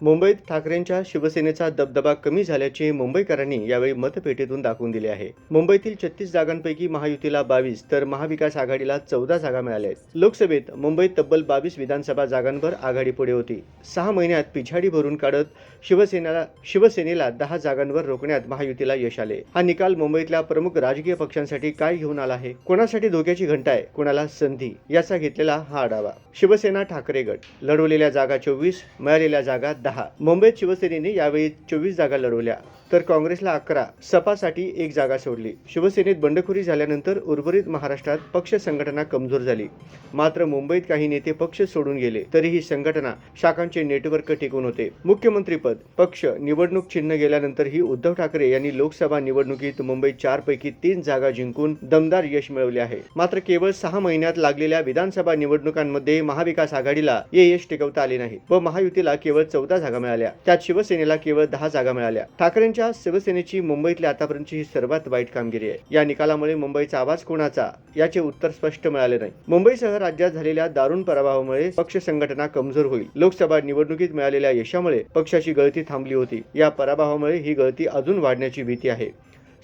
मुंबईत ठाकरेंच्या शिवसेनेचा दबदबा कमी झाल्याचे मुंबईकरांनी यावेळी मतपेटीतून दाखवून दिले आहे. मुंबईतील छत्तीस जागांपैकी महायुतीला बावीस तर महाविकास आघाडीला चौदा जागा मिळाल्या आहेत. लोकसभेत मुंबईत तब्बल बावीस विधानसभा जागांवर आघाडी पुढे होती. सहा महिन्यात पिछाडी भरून काढत शिवसेनेला शिवसेनेला दहा जागांवर रोखण्यात महायुतीला यश आले. हा निकाल मुंबईतल्या प्रमुख राजकीय पक्षांसाठी काय घेऊन आला आहे? कोणासाठी धोक्याची घंटा आहे? कोणाला संधी? याचा घेतलेला हा आढावा. शिवसेना ठाकरे गट. लढवलेल्या जागा चोवीस मिळालेल्या जागा दहा. मुंबईत शिवसेनेने यावेळी चोवीस जागा लढवल्या. तर काँग्रेसला अकरा सपासाठी एक जागा सोडली. शिवसेनेत बंडखोरी झाल्यानंतर उर्वरित महाराष्ट्रात पक्ष संघटना कमजोर झाली. मात्र मुंबईत काही नेते पक्ष सोडून गेले तरीही संघटना शाखांचे नेटवर्क टिकून होते. मुख्यमंत्रीपद पक्ष निवडणूक चिन्ह गेल्यानंतरही उद्धव ठाकरे यांनी लोकसभा निवडणुकीत मुंबईत चार पैकी तीन जागा जिंकून दमदार यश मिळवले आहे. मात्र केवळ सहा महिन्यात लागलेल्या विधानसभा निवडणुकांमध्ये महाविकास आघाडीला हे यश टिकवता आले नाही व महायुतीला केवळ चौदा जागा मिळाल्या. त्यात शिवसेनेला केवळ दहा जागा मिळाल्या. ठाकरेंच्या शिवसेनेची मुंबईतली आतापर्यंतची ही सर्वात वाईट कामगिरी आहे. या निकालामुळे मुंबईचा आवाज कोणाचा? याचे उत्तर स्पष्ट मिळाले नाही. मुंबईसह राज्यात झालेल्या दारुण पराभवामुळे पक्ष संघटना कमजोर होईल. लोकसभा निवडणुकीत मिळालेल्या यशामुळे पक्षाची गळती थांबली होती. या पराभवामुळे ही गळती अजून वाढण्याची भीती आहे.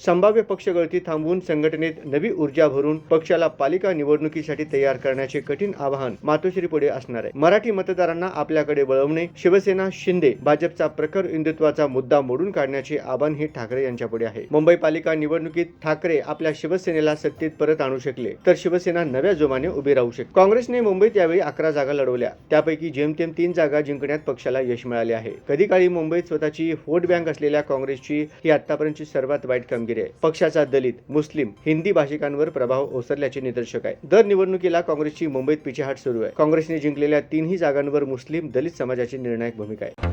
संभाव्य पक्षगळती थांबवून संघटनेत नवी ऊर्जा भरून पक्षाला पालिका निवडणुकीसाठी तयार करण्याचे कठीण आवाहन मातोश्री पुढे असणार आहे. मराठी मतदारांना आपल्याकडे वळवणे शिवसेना शिंदे भाजपचा प्रखर हिंदुत्वाचा मुद्दा मोडून काढण्याचे आवाहन हे ठाकरे यांच्या पुढे आहे. मुंबई पालिका निवडणुकीत ठाकरे आपल्या शिवसेनेला सत्तेत परत आणू शकले तर शिवसेना नव्या जोमाने उभी राहू शकते. काँग्रेसने मुंबईत यावेळी अकरा जागा लढवल्या. त्यापैकी जेमतेम तीन जागा जिंकण्यात पक्षाला यश मिळाले आहे. कधी काळी मुंबईत स्वतःची व्होट बँक असलेल्या काँग्रेसची ही आतापर्यंतची सर्वात वाईट कामगिरी आहे पक्षाचा दलित मुस्लिम हिंदी भाषिकांवर प्रभाव ओसरल्याचे निदर्शक आहे. दर निवडणुकीला काँग्रेसची मुंबईत पिछेहाट सुरू आहे. काँग्रेसने जिंकलेल्या तीनही जागांवर मुस्लिम दलित समाजाची निर्णायक भूमिका आहे.